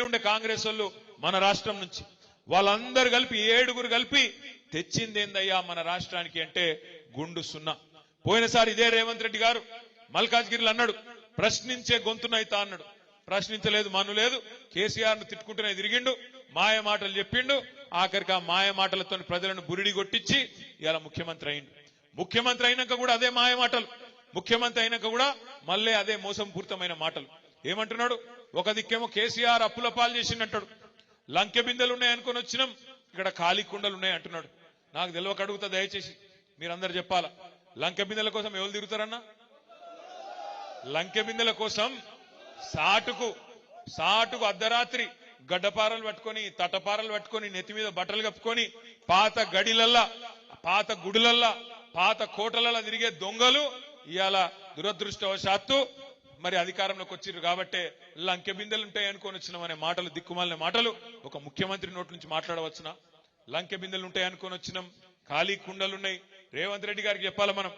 ఉండే కాంగ్రెస్ వాళ్ళు మన రాష్ట్రం నుంచి. వాళ్ళందరూ కలిపి ఏడుగురు కలిపి తెచ్చింది ఏందయ్యా మన రాష్ట్రానికి అంటే గుండు సున్నా. పోయినసారి ఇదే రేవంత్ రెడ్డి గారు మల్కాజ్గిరిలు అన్నాడు ప్రశ్నించే గొంతునైతా అన్నాడు. ప్రశ్నించలేదు మను లేదు. కేసీఆర్ను తిట్టుకుంటూనే తిరిగిండు మాయ మాటలు చెప్పిండు. ఆఖరికి ఆ మాయ మాటలతో ప్రజలను బురిడి కొట్టించి ఇలా ముఖ్యమంత్రి అయిండు. ముఖ్యమంత్రి అయినాక కూడా అదే మాయ మాటలు. ముఖ్యమంత్రి అయినాక కూడా మళ్ళీ అదే మోసంపూరితమైన మాటలు. ఏమంటున్నాడు? ఒక దిక్కేమో కేసీఆర్ అప్పుల పాలు చేసిండంటాడు. లంకె బిందెలు ఉన్నాయనుకొని వచ్చినాం. ఇక్కడ ఖాళీ కుండలు ఉన్నాయి అంటున్నాడు. నాకు తెలియక అడుగుతా దయచేసి మీరందరు చెప్పాలా? లంకె బిందెల కోసం ఎవరు తిరుగుతారన్నా? లంకె బిందెల కోసం సాటుకు సాటుకు అర్ధరాత్రి గడ్డపారలు పట్టుకొని తటపారలు పట్టుకొని నెత్తి మీద బట్టలు కప్పుకొని పాత గడిలల్లా పాత గుడులల్లా పాత కోటలల్లా తిరిగే దొంగలు ఇవాళ దురదృష్టవశాత్తు మరి అధికారంలోకి వచ్చిర్రు కాబట్టే లంకె బిందెలు ఉంటాయి అనుకొని వచ్చినాం అనే మాటలు దిక్కుమాలిన మాటలు. ఒక ముఖ్యమంత్రి నోటి నుంచి మాట్లాడవచ్చునా? లంకె బిందెలు ఉంటాయి అనుకొని వచ్చినాం. ఖాళీ కుండలున్నాయి. రేవంత్ రెడ్డి గారికి చెప్పాలి మనం?